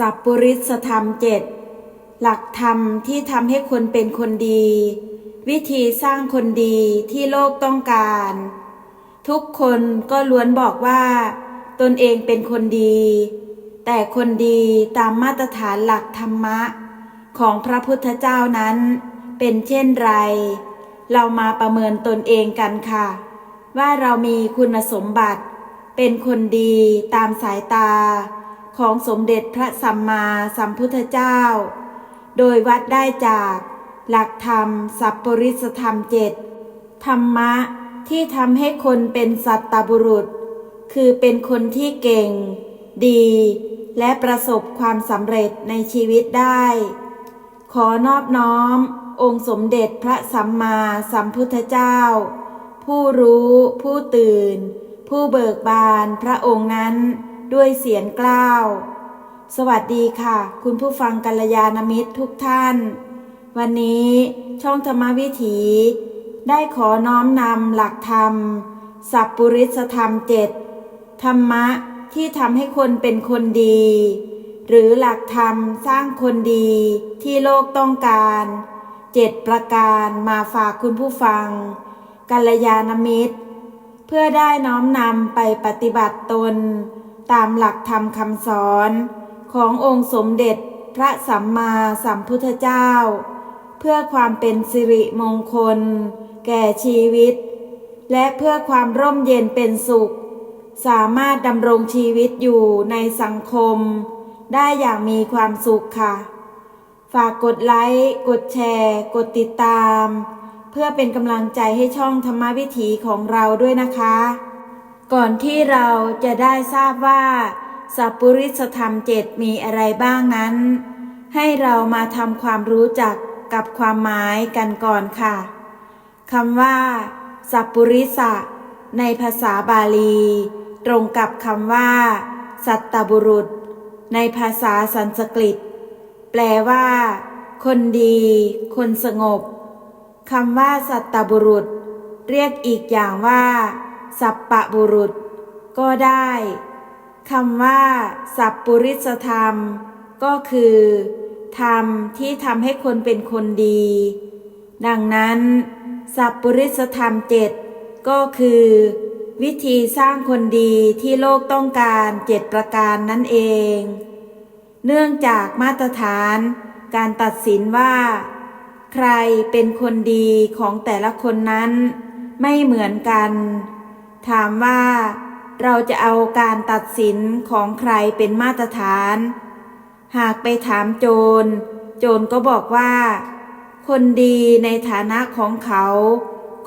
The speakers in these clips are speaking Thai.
สัพปุริสธรรมเจ็ดหลักธรรมที่ทำให้คนเป็นคนดี วิธีสร้างคนดีที่โลกต้องการ ทุกคนก็ล้วนบอกว่า ตนเองเป็นคนดี แต่คนดีตามมาตรฐานหลักธรรมะ ของพระพุทธเจ้านั้น เป็นเช่นไร เรามาประเมินตนเองกันค่ะ ว่าเรามีคุณสมบัติ เป็นคนดีตามสายตา ของสมเด็จพระสัมมาสัมพุทธเจ้า โดยวัดได้จากหลักธรรม สัพปริสธรรมเจ็ดธรรมะที่ทำให้คนเป็นสัตตบุรุษ คือเป็นคนที่เก่ง ดี และประสบความสำเร็จในชีวิตได้ ขอนอบน้อม องค์สมเด็จพระสัมมาสัมพุทธเจ้า ผู้รู้ ผู้ตื่น ผู้เบิกบานพระองค์นั้น ด้วยเสียงกล้าว สวัสดีค่ะ คุณผู้ฟังกัลยาณมิตรทุกท่าน วันนี้ช่องธรรมวิถี ได้ขอน้อมนำหลักธรรม สัพปริสธรรมเจ็ดธรรมะที่ทำให้คนเป็นคนดี หรือหลักธรรมสร้างคนดีที่โลกต้องการเจ็ดประการมาฝากคุณผู้ฟัง กัลยาณมิตร เพื่อได้น้อมนำไปปฏิบัติตน ตามหลักธรรมคำสอนขององค์สมเด็จพระสัมมาสัมพุทธเจ้า เพื่อความเป็นสิริมงคล แก่ชีวิต และเพื่อความร่มเย็นเป็นสุข สามารถดำรงชีวิตอยู่ในสังคม ได้อย่างมีความสุขค่ะ ฝากกดไลค์ กดแชร์ กดติดตาม เพื่อเป็นกำลังใจให้ช่องธรรมวิถีของเราด้วยนะคะ ก่อนที่เราจะได้ทราบว่าสัพปริสธรรมเจ็ดมีอะไรบ้างนั้น ให้เรามาทำความรู้จักกับความหมายกันก่อนค่ะคำว่า สัพปริสะ ในภาษาบาลี ตรงกับคำว่า สัตตบุรุษ ในภาษาสันสกฤต แปลว่า คนดี คนสงบคำว่าสัตตบุรุษ เรียกอีกอย่างว่า สัปปะบุรุษ ก็ได้คำว่า สัพปุริสธรรม ก็คือ ธรรมที่ทำให้คนเป็นคนดี ดังนั้น สัพปุริสธรรมเจ็ดก็คือ วิธีสร้างคนดีที่โลกต้องการเจ็ดประการนั่นเอง เนื่องจากมาตรฐาน การตัดสินว่า ใครเป็นคนดีของแต่ละคนนั้น ไม่เหมือนกัน ถามว่าเราจะเอาการตัดสินของใครเป็นมาตรฐาน หากไปถามโจร โจรก็บอกว่า คนดีในฐานะของเขา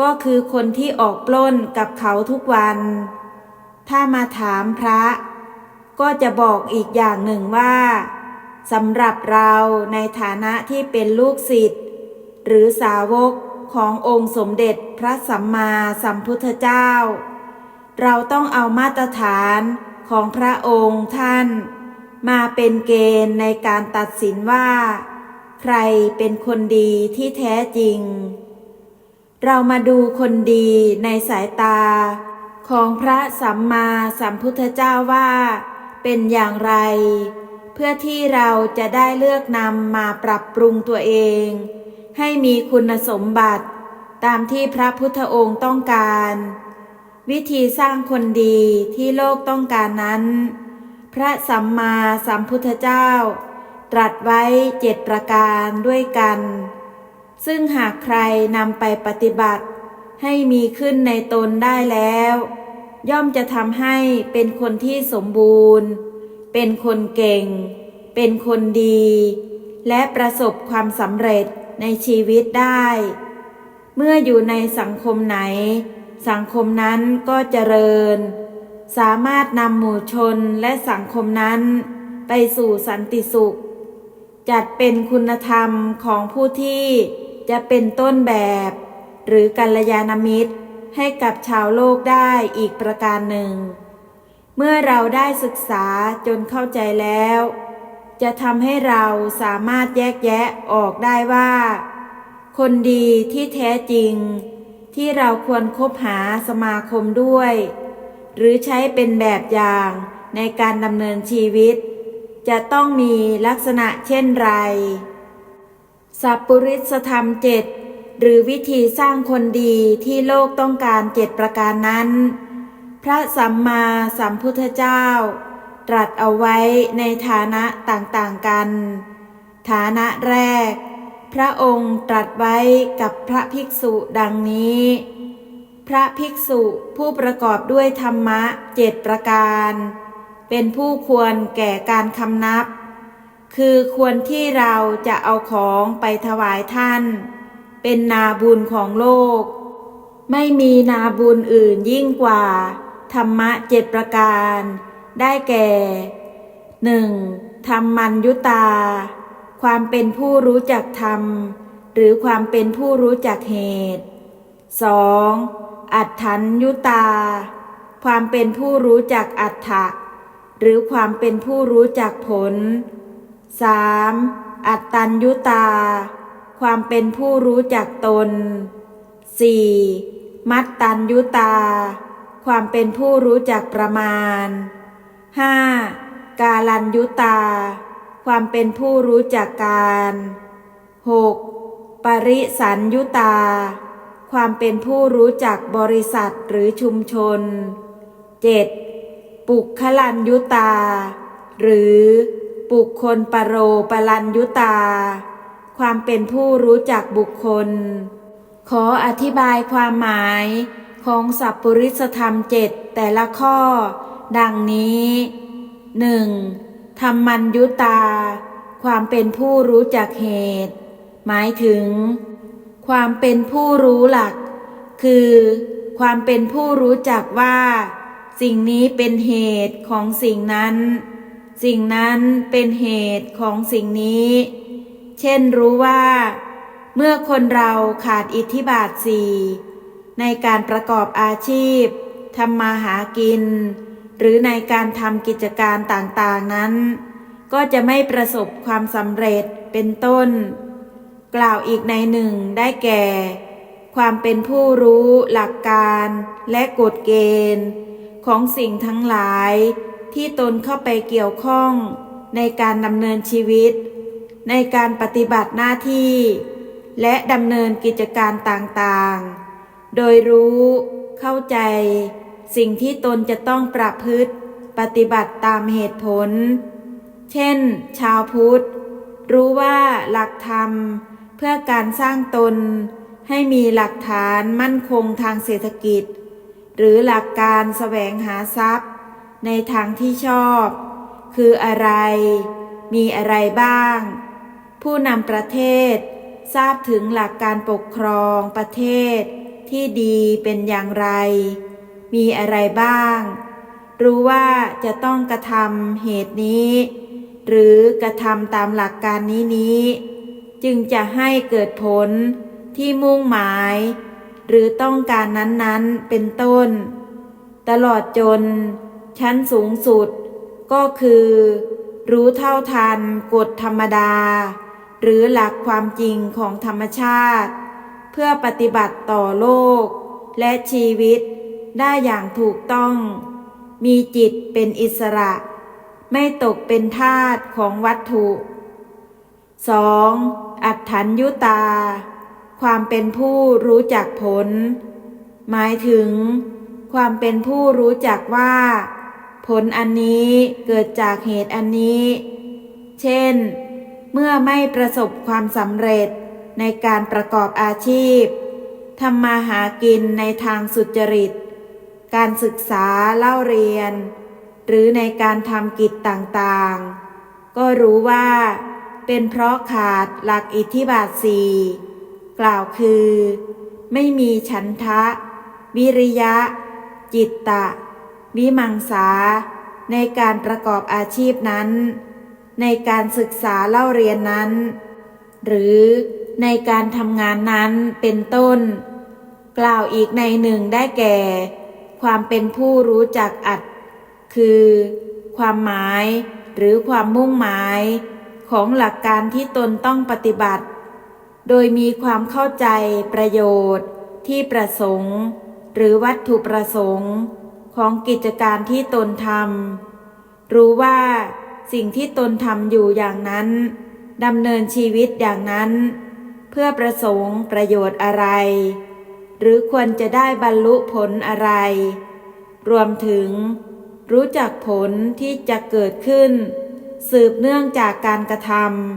ก็คือคนที่ออกปล้นกับเขาทุกวัน ถ้ามาถามพระ ก็จะบอกอีกอย่างหนึ่งว่าสำหรับเราในฐานะที่เป็นลูกศิษย์หรือสาวกขององค์สมเด็จพระสัมมาสัมพุทธเจ้า เราต้องเอามาตรฐานของพระองค์ท่าน มาเป็นเกณฑ์ในการตัดสินว่า ใครเป็นคนดีที่แท้จริง เรามาดูคนดีในสายตา ของพระสัมมาสัมพุทธเจ้าว่า เป็นอย่างไร เพื่อที่เราจะได้เลือกนำมาปรับปรุงตัวเอง ให้มีคุณสมบัติตามที่พระพุทธองค์ต้องการ วิธีสร้างคนดีที่โลกต้องการนั้น พระสัมมาสัมพุทธเจ้า ตรัสไว้เจ็ดประการด้วยกัน ซึ่งหากใครนำไปปฏิบัติ ให้มีขึ้นในตนได้แล้ว ย่อมจะทำให้เป็นคนที่สมบูรณ์ เป็นคนเก่ง เป็นคนดี และประสบความสำเร็จในชีวิตได้ เมื่ออยู่ในสังคมไหน สังคมนั้นก็เจริญ สามารถนำหมู่ชนและสังคมนั้นไปสู่สันติสุข จัดเป็นคุณธรรมของผู้ที่จะเป็นต้นแบบ หรือกัลยาณมิตรให้กับชาวโลกได้อีกประการหนึ่ง เมื่อเราได้ศึกษาจนเข้าใจแล้ว จะทำให้เราสามารถแยกแยะออกได้ว่า คนดีที่แท้จริง ที่เราควรคบหาสมาคมด้วย หรือใช้เป็นแบบอย่างในการดำเนินชีวิต จะต้องมีลักษณะเช่นไร สัพปุริสธรรมเจ็ดหรือวิธีสร้างคนดีที่โลกต้องการเจ็ดประการนั้น พระสัมมาสัมพุทธเจ้า ตรัสเอาไว้ในฐานะต่างๆกัน ฐานะแรก พระองค์ตรัสไว้กับพระภิกษุดังนี้ พระภิกษุผู้ประกอบด้วยธรรมะเจ็ดประการ เป็นผู้ควรแก่การคำนับ คือควรที่เราจะเอาของไปถวายท่าน เป็นนาบุญของโลก ไม่มีนาบุญอื่นยิ่งกว่า ธรรมะเจ็ดประการ ได้แก่หนึ่งธรรมัญยุตา ความเป็นผู้รู้จักธรรม หรือความเป็นผู้รู้จักเหตุสองอัฏฐัญยุตา ความเป็นผู้รู้จักอัฏฐะหรือความเป็นผู้รู้จักผล 3. อัตตัญยุตา ความเป็นผู้รู้จักตน 4. มัตตัญยุตา ความเป็นผู้รู้จักประมาณ 5. กาลัญยุตา ความเป็นผู้รู้จักการ 6. ปริสัญยุตา ความเป็นผู้รู้จักบริษัทหรือชุมชน 7. ปุคลัญยุตา หรือบุคคลปโรปลัญยุตา ความเป็นผู้รู้จักบุคคล ขออธิบายความหมายของสัพปริสธรรมเจ็ดแต่ละข้อ ดังนี้หนึ่ง ธรรมัญยุตา ความเป็นผู้รู้จักเหตุ หมายถึง ความเป็นผู้รู้หลัก คือ ความเป็นผู้รู้จักว่า สิ่งนี้เป็นเหตุของสิ่งนั้น สิ่งนั้นเป็นเหตุของสิ่งนี้ เช่นรู้ว่า เมื่อคนเราขาดอิทธิบาทสี่ในการประกอบอาชีพทำมาหากิน หรือในการทำกิจการต่างๆนั้น ก็จะไม่ประสบความสำเร็จเป็นต้น กล่าวอีกในหนึ่งได้แก่ ความเป็นผู้รู้หลักการและกฎเกณฑ์ ของสิ่งทั้งหลายที่ตนเข้าไปเกี่ยวข้องในการดำเนินชีวิต ในการปฏิบัติหน้าที่ และดำเนินกิจการต่างๆ โดยรู้เข้าใจ สิ่งที่ตนจะต้องประพฤติปฏิบัติตามเหตุผล เช่น ชาวพุทธ รู้ว่าหลักธรรมเพื่อการสร้างตน ให้มีหลักฐานมั่นคงทางเศรษฐกิจ หรือหลักการแสวงหาทรัพย์ ในทางที่ชอบ คืออะไร มีอะไรบ้าง ผู้นำประเทศ ทราบถึงหลักการปกครองประเทศที่ดีเป็นอย่างไร มีอะไรบ้าง รู้ว่าจะต้องกระทำเหตุนี้ หรือกระทำตามหลักการนี้นี้ จึงจะให้เกิดผลที่มุ่งหมาย หรือต้องการนั้นๆเป็นต้น ตลอดจน ชั้นสูงสุด ก็คือ รู้เท่าทันกฎธรรมดา หรือหลักความจริงของธรรมชาติ เพื่อปฏิบัติต่อโลก และชีวิต ได้อย่างถูกต้อง มีจิตเป็นอิสระ ไม่ตกเป็นทาสของวัตถุ 2. อัฏฐัญยุตา ความเป็นผู้รู้จักผล หมายถึง ความเป็นผู้รู้จักว่า ผลอันนี้เกิดจากเหตุอันนี้ เช่น เมื่อไม่ประสบความสำเร็จในการประกอบอาชีพทำมาหากินในทางสุจริต การศึกษาเล่าเรียน หรือในการทำกิจต่างๆ ก็รู้ว่าเป็นเพราะขาดหลักอิทธิบาทสี่กล่าวคือ ไม่มีฉันทะ วิริยะ จิตตะ วิมังสา ในการประกอบอาชีพนั้น ในการศึกษาเล่าเรียนนั้น หรือในการทำงานนั้นเป็นต้น กล่าวอีกในหนึ่งได้แก่ ความเป็นผู้รู้จักอัด คือ ความหมายหรือความมุ่งหมาย ของหลักการที่ตนต้องปฏิบัติ โดยมีความเข้าใจประโยชน์ ที่ประสงค์ หรือวัตถุประสงค์ ของกิจการที่ตนทำรู้ว่าสิ่งที่ตนทำอยู่อย่างนั้นดำเนินชีวิตอย่างนั้น เพื่อประสงค์ประโยชน์อะไร หรือควรจะได้บรรลุผลอะไร รวมถึง รู้จักผลที่จะเกิดขึ้น สืบเนื่องจากการกระท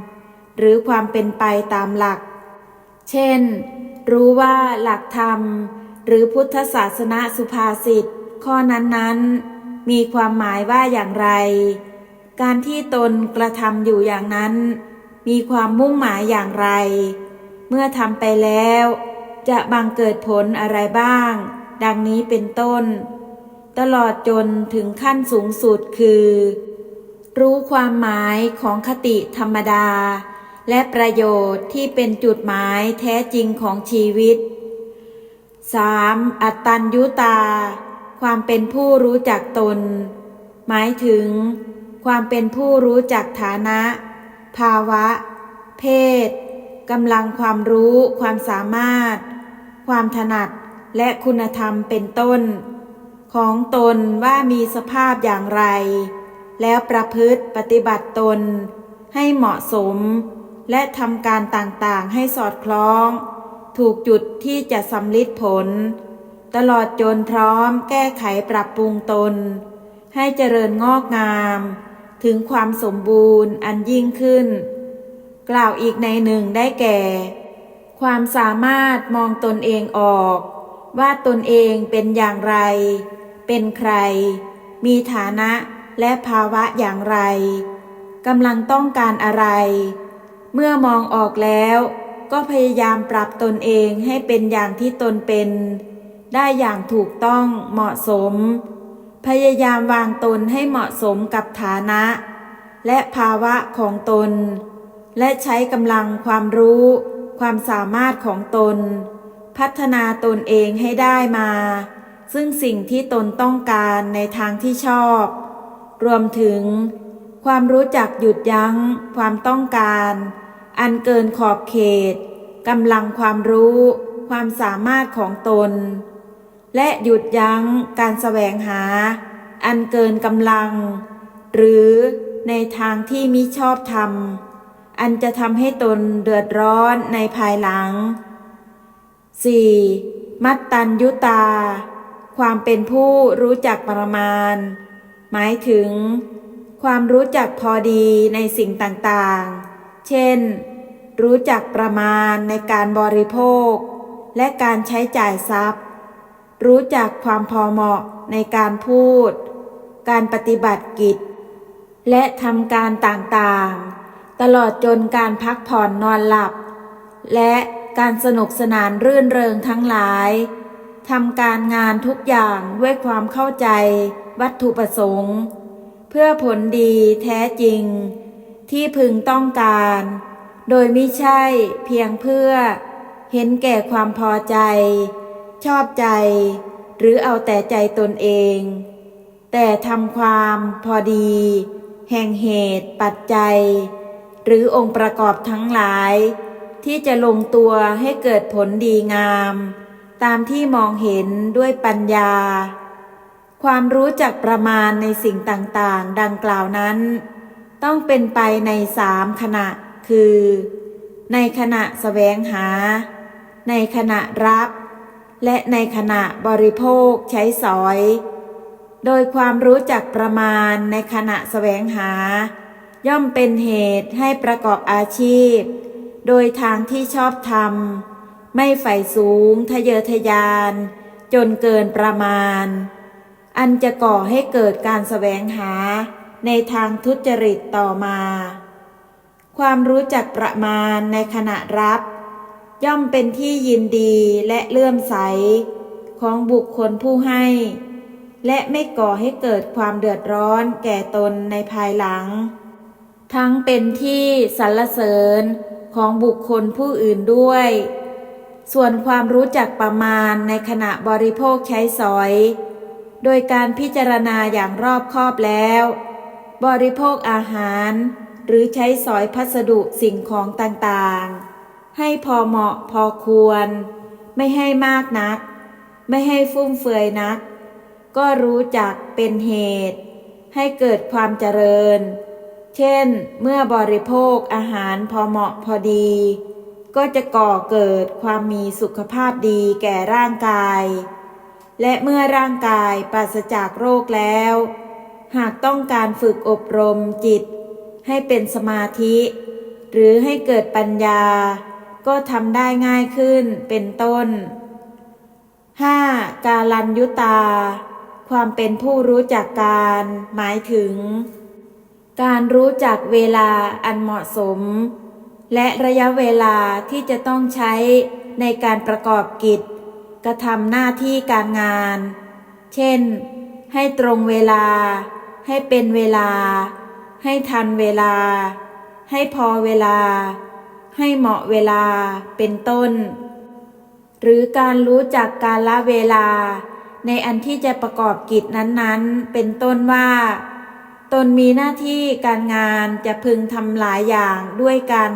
ำหรือความเป็นไปตามหลัก เช่น รู้ว่าหลักธรรม หรือพุทธศาสนาสุภาษิตข้อนั้นๆ มีความหมายว่าอย่างไร การที่ตนกระทำอยู่อย่างนั้น มีความมุ่งหมายอย่างไร เมื่อทำไปแล้ว จะบังเกิดผลอะไรบ้าง ดังนี้เป็นต้น ตลอดจนถึงขั้นสูงสุดคือ รู้ความหมายของคติธรรมดา และประโยชน์ที่เป็นจุดหมายแท้จริงของชีวิต 3. อัตตัญยุตา ความเป็นผู้รู้จักตน หมายถึง ความเป็นผู้รู้จักฐานะ ภาวะ เพศกำลังความรู้ความสามารถ ความถนัดและคุณธรรมเป็นต้น ของตนว่ามีสภาพอย่างไร แล้วประพฤติปฏิบัติตน ให้เหมาะสม และทำการต่างๆให้สอดคล้อง ถูกจุดที่จะสำลิดผล ตลอดจนพร้อมแก้ไขปรับปรุงตน ให้เจริญงอกงาม ถึงความสมบูรณ์อันยิ่งขึ้น กล่าวอีกในหนึ่งได้แก่ ความสามารถมองตนเองออก ว่าตนเองเป็นอย่างไร เป็นใคร มีฐานะและภาวะอย่างไรกำลังต้องการอะไร เมื่อมองออกแล้ว ก็พยายามปรับตนเองให้เป็นอย่างที่ตนเป็น ได้อย่างถูกต้องเหมาะสม พยายามวางตนให้เหมาะสมกับฐานะ และภาวะของตน และใช้กำลังความรู้ ความสามารถของตน พัฒนาตนเองให้ได้มา ซึ่งสิ่งที่ตนต้องการในทางที่ชอบ รวมถึง ความรู้จักหยุดยั้ง ความต้องการ อันเกินขอบเขตกำลังความรู้ ความสามารถของตน และหยุดยั้งการแสวงหา อันเกินกำลัง หรือในทางที่มิชอบธรรม อันจะทำให้ตนเดือดร้อนในภายหลัง 4. มัตตัญยุตา ความเป็นผู้รู้จักประมาณ หมายถึง ความรู้จักพอดีในสิ่งต่างๆ เช่น รู้จักประมาณในการบริโภค และการใช้จ่ายทรัพย์ รู้จักความพอเหมาะในการพูด การปฏิบัติกิจ และทำการต่างๆ ตลอดจนการพักผ่อนนอนหลับ และการสนุกสนานรื่นเริงทั้งหลายทำการงานทุกอย่างด้วยความเข้าใจวัตถุประสงค์ เพื่อผลดีแท้จริง ที่พึงต้องการ โดยไม่ใช่เพียงเพื่อ เห็นแก่ความพอใจ ชอบใจ หรือเอาแต่ใจตนเอง แต่ทำความพอดี แห่งเหตุปัจจัย หรือองค์ประกอบทั้งหลาย ที่จะลงตัวให้เกิดผลดีงาม ตามที่มองเห็นด้วยปัญญา ความรู้จักประมาณในสิ่งต่างๆ ดังกล่าวนั้น ต้องเป็นไปในสามขณะ คือ ในขณะแสวงหา ในขณะรับ และในขณะบริโภคใช้สอย โดยความรู้จักประมาณในขณะแสวงหา ย่อมเป็นเหตุให้ประกอบอาชีพ โดยทางที่ชอบธรรม ไม่ใฝ่สูงทะเยอทะยาน จนเกินประมาณ อันจะก่อให้เกิดการแสวงหาในทางทุจริตต่อมา ความรู้จักประมาณในขณะรับ ย่อมเป็นที่ยินดีและเลื่อมใส ของบุคคลผู้ให้ และไม่ก่อให้เกิดความเดือดร้อนแก่ตนในภายหลัง ทั้งเป็นที่สรรเสริญของบุคคลผู้อื่นด้วย ส่วนความรู้จักประมาณในขณะบริโภคใช้สอย โดยการพิจารณาอย่างรอบคอบแล้ว บริโภคอาหาร หรือใช้สอยพัสดุสิ่งของต่างๆ ให้พอเหมาะพอควร ไม่ให้มากนัก ไม่ให้ฟุ่มเฟือยนัก ก็รู้จักเป็นเหตุ ให้เกิดความเจริญ เช่น เมื่อบริโภคอาหารพอเหมาะพอดี ก็จะก่อเกิดความมีสุขภาพดีแก่ร่างกาย และเมื่อร่างกายปราศจากโรคแล้ว หากต้องการฝึกอบรมจิต ให้เป็นสมาธิ หรือให้เกิดปัญญา ก็ทำได้ง่ายขึ้นเป็นต้น 5. กาลัญยุตา ความเป็นผู้รู้จักการ หมายถึง การรู้จักเวลาอันเหมาะสม และระยะเวลาที่จะต้องใช้ในการประกอบกิจ กระทำหน้าที่การงาน เช่น ให้ตรงเวลา ให้เป็นเวลา ให้ทันเวลา ให้พอเวลา ให้เหมาะเวลาเป็นต้น หรือการรู้จักการละเวลา ในอันที่จะประกอบกิจนั้นๆ เป็นต้นว่า ตนมีหน้าที่การงานจะพึงทำหลายอย่างด้วยกัน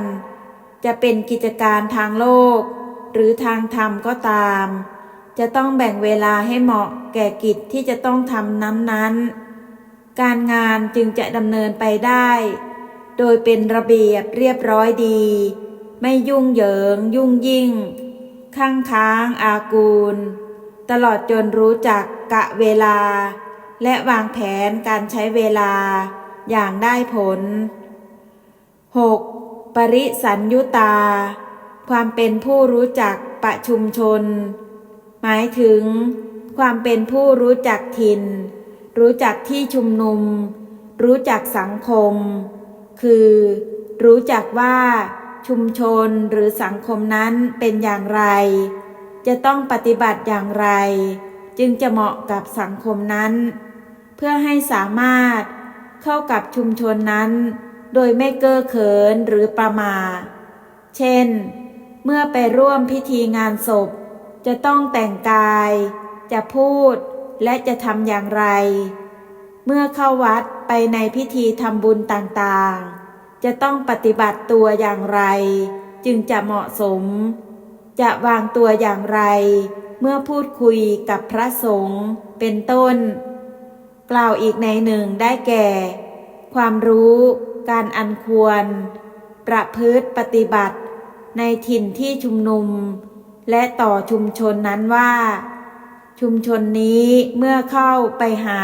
จะเป็นกิจการทางโลก หรือทางธรรมก็ตาม จะต้องแบ่งเวลาให้เหมาะแก่กิจที่จะต้องทำนั้นๆ การงานจึงจะดำเนินไปได้ โดยเป็นระเบียบเรียบร้อยดี ไม่ยุ่งเหยิง ยุ่งยิ่งข้างค้างอากูล ตลอดจนรู้จักกะเวลา และวางแผนการใช้เวลาอย่างได้ผล 6. ปริสัญยุตา ความเป็นผู้รู้จักประชุมชน หมายถึง ความเป็นผู้รู้จักถิ่น รู้จักที่ชุมนุม รู้จักสังคม คือ รู้จักว่าชุมชนหรือสังคมนั้นเป็นอย่างไร จะต้องปฏิบัติอย่างไร จึงจะเหมาะกับสังคมนั้น เพื่อให้สามารถเข้ากับชุมชนนั้น โดยไม่เก้อเขินหรือประมาทเช่น เมื่อไปร่วมพิธีงานศพ จะต้องแต่งกาย จะพูดและจะทำอย่างไร เมื่อเข้าวัดไปในพิธีทำบุญต่างๆ จะต้องปฏิบัติตัวอย่างไร จึงจะเหมาะสม จะวางตัวอย่างไร เมื่อพูดคุยกับพระสงฆ์เป็นต้น กล่าวอีกในหนึ่งได้แก่ ความรู้ การอันควร ประพฤติปฏิบัติ ในถิ่นที่ชุมนุม และต่อชุมชนนั้นว่า ชุมชนนี้เมื่อเข้าไปหา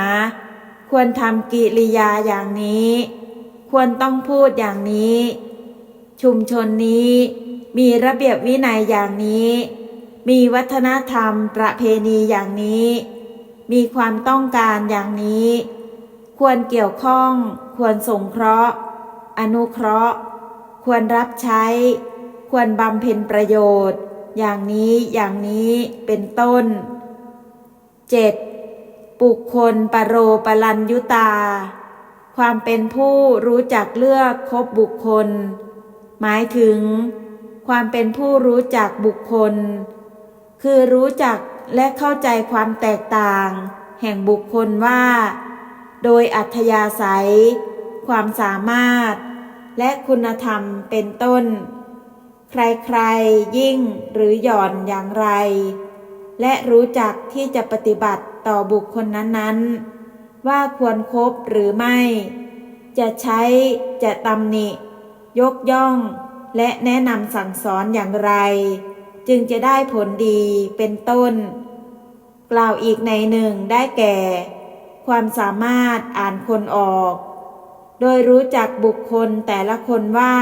ควรทำกิริยาอย่างนี้ ควรต้องพูดอย่างนี้ ชุมชนนี้มีระเบียบวินัยอย่างนี้ มีวัฒนธรรมประเพณีอย่างนี้ มีความต้องการอย่างนี้ ควรเกี่ยวข้อง ควรสงเคราะห์ อนุเคราะห์ ควรรับใช้ ควรบำเพ็ญประโยชน์ อย่างนี้อย่างนี้เป็นต้น 7. ปุคคลปรโรปรัญยุตา ความเป็นผู้รู้จักเลือกคบบุคคล หมายถึง ความเป็นผู้รู้จักบุคคล คือรู้จัก และเข้าใจความแตกต่าง แห่งบุคคลว่า โดยอัธยาศัย ความสามารถ และคุณธรรมเป็นต้น ใครๆยิ่งหรือหย่อนอย่างไร และรู้จักที่จะปฏิบัติต่อบุคคลนั้นๆ ว่าควรครบหรือไม่ จะใช้จะตำหนิ ยกย่อง และแนะนำสั่งสอนอย่างไร จึงจะได้ผลดีเป็นต้น กล่าวอีกในหนึ่งได้แก่ ความสามารถอ่านคนออก โดยรู้จักบุคคลแต่ละคนว่า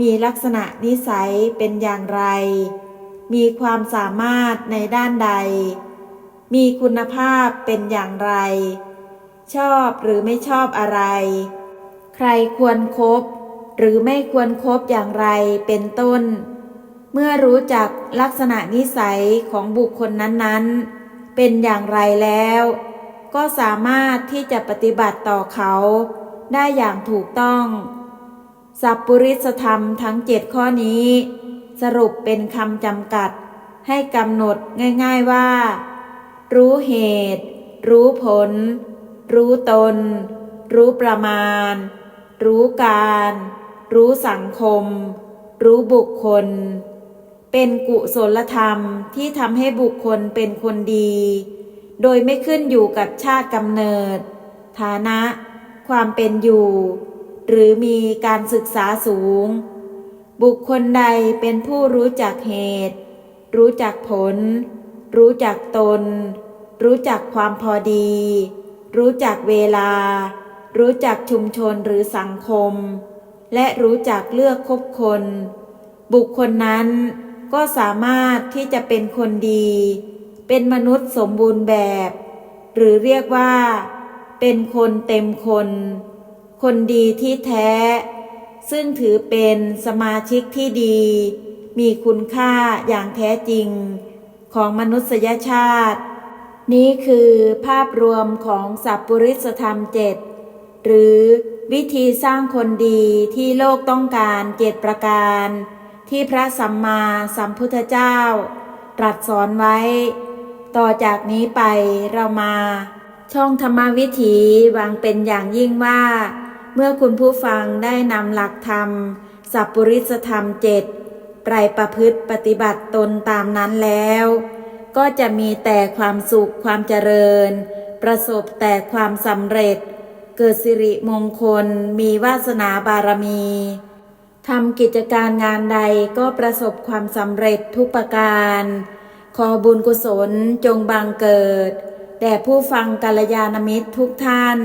มีลักษณะนิสัยเป็นอย่างไร มีความสามารถในด้านใด มีคุณภาพเป็นอย่างไร ชอบหรือไม่ชอบอะไร ใครควรครบหรือไม่ควรครบอย่างไรเป็นต้น เมื่อรู้จักลักษณะนิสัยของบุคคลนั้นๆ เป็นอย่างไรแล้ว ก็สามารถที่จะปฏิบัติต่อเขาได้อย่างถูกต้อง สัพปุริสธรรมทั้งเจ็ดข้อนี้ สรุปเป็นคำจำกัด ให้กำหนดง่ายๆว่า รู้เหตุ รู้ผล รู้ตน รู้ประมาณ รู้การ รู้สังคม รู้บุคคล เป็นกุศลธรรมที่ทำให้บุคคลเป็นคนดี โดยไม่ขึ้นอยู่กับชาติกำเนิด ฐานะ ความเป็นอยู่ หรือมีการศึกษาสูง บุคคลใดเป็นผู้รู้จักเหตุ รู้จักผล รู้จักตน รู้จักความพอดี รู้จักเวลา รู้จักชุมชนหรือสังคม และรู้จักเลือกคบคน บุคคลนั้น ก็สามารถที่จะเป็นคนดี เป็นมนุษย์สมบูรณ์แบบ หรือเรียกว่า เป็นคนเต็มคน คนดีที่แท้ ซึ่งถือเป็นสมาชิกที่ดี มีคุณค่าอย่างแท้จริง ของมนุษยชาติ นี้คือภาพรวมของสัพปริสธรรมเจ็ดหรือวิธีสร้างคนดีที่โลกต้องการเจ็ดประการ ที่พระสัมมาสัมพุทธเจ้า ตรัสสอนไว้ ต่อจากนี้ไปเรามา ช่องธรรมวิถีวังเป็นอย่างยิ่งว่า เมื่อคุณผู้ฟังได้นำหลักธรรม สัพปริสธรรมเจ็ดไปประพฤติปฏิบัติตนตามนั้นแล้ว ก็จะมีแต่ความสุขความเจริญ ประสบแต่ความสำเร็จ เกิดสิริมงคลมีวาสนาบารมี ทำกิจการงานใดก็ประสบความสำเร็จทุกประการ ขอบุญกุศลจงบังเกิด แด่ผู้ฟังกัลยาณมิตรทุกท่าน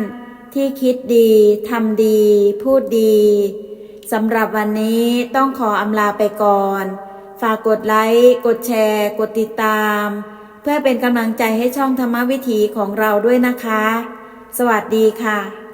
ที่คิดดี ทำดี พูดดีสำหรับวันนี้ต้องขออำลาไปก่อน ฝากกดไลค์ กดแชร์ กดติดตาม เพื่อเป็นกำลังใจให้ช่องธรรมวิถีของเราด้วยนะคะ สวัสดีค่ะ